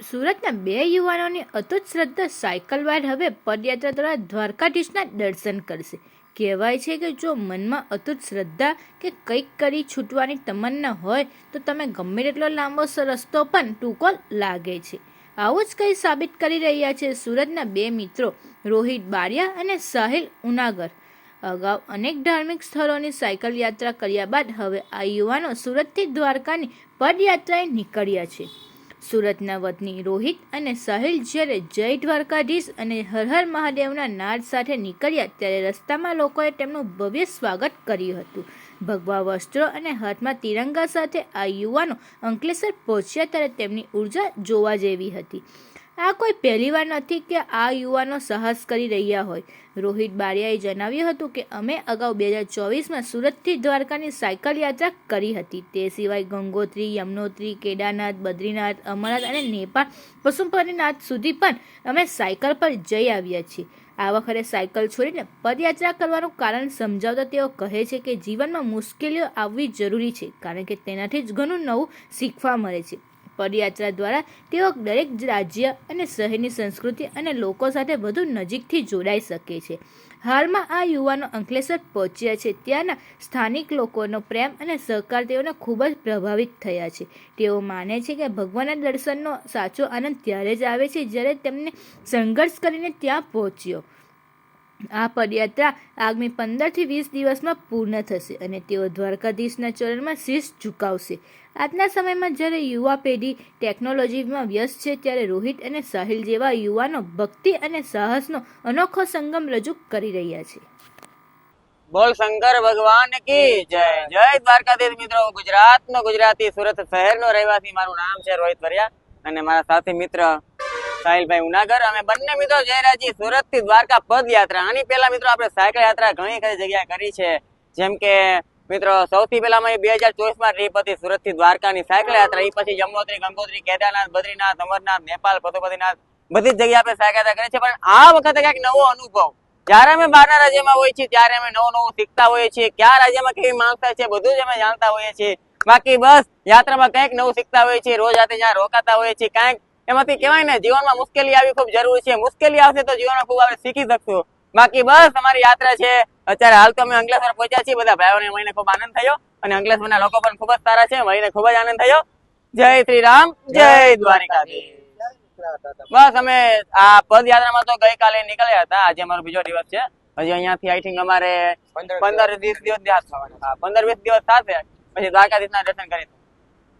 સુરતના બે યુવાનોની અતુત શ્રદ્ધા સાયકલ વાડ હવે પદયાત્રા દ્વારા દ્વારકાધીશના દર્શન કરશે. કહેવાય છે કે જો મનમાં અતુત શ્રદ્ધા કે કંઈક કરી છૂટવાની તમન્ના હોય, તો તમે ગમે તેટલો લાંબો રસ્તો પણ ટૂંકો લાગે છે. આવું જ કંઈ સાબિત કરી રહ્યા છે સુરતના બે મિત્રો, રોહિત બારિયા અને સાહિલ ઉનાગર. અગાઉ અનેક ધાર્મિક સ્થળોની સાયકલ યાત્રા કર્યા બાદ હવે આ યુવાનો સુરતથી દ્વારકાની પદયાત્રાએ નીકળ્યા છે. સુરતના વતની રોહિત અને સાહિલ જ્યારે જય દ્વારકાધીશ અને હર હર મહાદેવના નાદ સાથે નીકળ્યા ત્યારે રસ્તામાં લોકોએ તેમનું ભવ્ય સ્વાગત કર્યું હતું. ભગવા વસ્ત્રો અને હાથમાં તિરંગા સાથે આ યુવાનો અંકલેશ્વર પહોંચ્યા ત્યારે તેમની ઊર્જા જોવા જેવી હતી. આ કોઈ પહેલીવાર નથી કે આ યુવાનો સાહસ કરી રહ્યા હોય. રોહિત બારિયાએ જણાવ્યું હતું કે અમે અગાઉ બે હજાર ચોવીસમાં સુરતથી દ્વારકાની સાયકલ યાત્રા કરી હતી. તે સિવાય ગંગોત્રી, યમનોત્રી, કેદારનાથ, બદ્રીનાથ, અમરનાથ અને નેપાળ પશુપતિનાથ સુધી પણ અમે સાયકલ પર જઈ આવ્યા છીએ. આ વખતે સાયકલ છોડીને પદયાત્રા કરવાનું કારણ સમજાવતા તેઓ કહે છે કે જીવનમાં મુશ્કેલીઓ આવવી જરૂરી છે, કારણ કે તેનાથી જ ઘણું નવું શીખવા મળે છે. પદયાત્રા દ્વારા તેઓ દરેક રાજ્ય અને શહેરની સંસ્કૃતિ અને લોકો સાથે વધુ નજીકથી જોડાઈ શકે છે. હાલમાં આ યુવાનો અંકલેશ્વર પહોંચ્યા છે. ત્યાંના સ્થાનિક લોકોનો પ્રેમ અને સહકાર તેઓને ખૂબ જ પ્રભાવિત થયા છે. તેઓ માને છે કે ભગવાનના દર્શનનો સાચો આનંદ ત્યારે જ આવે છે જ્યારે તેમને સંઘર્ષ કરીને ત્યાં પહોંચ્યો. આ પદયાત્રા આગામી પંદરથી વીસ દિવસમાં પૂર્ણ થશે અને તેઓ દ્વારકાધીશના ચરણમાં શીશ ઝુકાવશે. આજના સમયમાં જ્યારે યુવા પેઢી ટેકનોલોજીમાં વ્યસ્ત છે, ત્યારે રોહિત અને સાહિલ જેવા યુવાનો ભક્તિ અને સાહસનો અનોખો સંગમ રજૂ કરી રહ્યા છે. બોલ શંકર ભગવાન કી જય. જય દ્વારકાધીશ મિત્રો. ગુજરાતનો ગુજરાતી સુરત શહેરનો રહેવાસી. મારું નામ છે રોહિત વરિયા અને મારા સાથી મિત્ર સાહિલભાઈ ઉનાગર. અમે બંને મિત્રો જઈ રહ્યા છીએ સુરતથી દ્વારકા પદયાત્રા. આની પહેલા મિત્રો આપણે સાયકલ યાત્રા ઘણી ખરી જગ્યાએ કરી છે. જેમ કે મિત્રો સૌથી પહેલા અમે બે હજાર ચોવીસમાં ટ્રીપ હતી સુરતથી દ્વારકાની સાયકલ યાત્રા. એ પછી યમનોત્રી ગંગોત્રી, કેદારનાથ, બદ્રીનાથ, અમરનાથ નેપાલ પશુપતિનાથ બધી જ જગ્યાએ આપણે સાયકલ યાત્રા કરી છે. પણ આ વખતે કંઈક નવો અનુભવ. જ્યારે અમે બહારના રાજ્યમાં હોઈએ છીએ, ત્યારે અમે નવું નવું શીખતા હોઈએ છીએ, કયા રાજ્યમાં કેવી માંગતા છે, બધું જ અમે જાણતા હોઈએ છીએ. બાકી બસ યાત્રામાં કંઈક નવું શીખતા હોઈએ છીએ, રોજ રાતે જ્યાં રોકાતા હોઈએ છીએ કાંઈક એમાંથી કહેવાય ને જીવનમાં મુશ્કેલી આવી ખૂબ જરૂરી છે. મુશ્કેલી આવશે તો જીવનમાં ખૂબ આપણે શીખી શકશું. બાકી બસ અમારી યાત્રા છે. અત્યારે હાલ તો અમે અંકલેશ્વર પહોંચ્યા છીએ. બધા ભાઈઓને મળીને ખૂબ આનંદ થયો. અને અંકલેશ્વરના લોકો પણ ખૂબ જ સારા છે. મળીને ખૂબ જ આનંદ થયો. જય શ્રી રામ. જય દ્વારિકાધીશ. બસ અમે આ પદયાત્રામાં તો ગઈકાલે નીકળ્યા હતા. આજે અમારો બીજો દિવસ છે. હજી અહીંયાથી આઈ થિંક અમારે પંદર વીસ દિવસ પંદર વીસ દિવસ થશે પછી દ્વારકાધીશના દર્શન કરીશું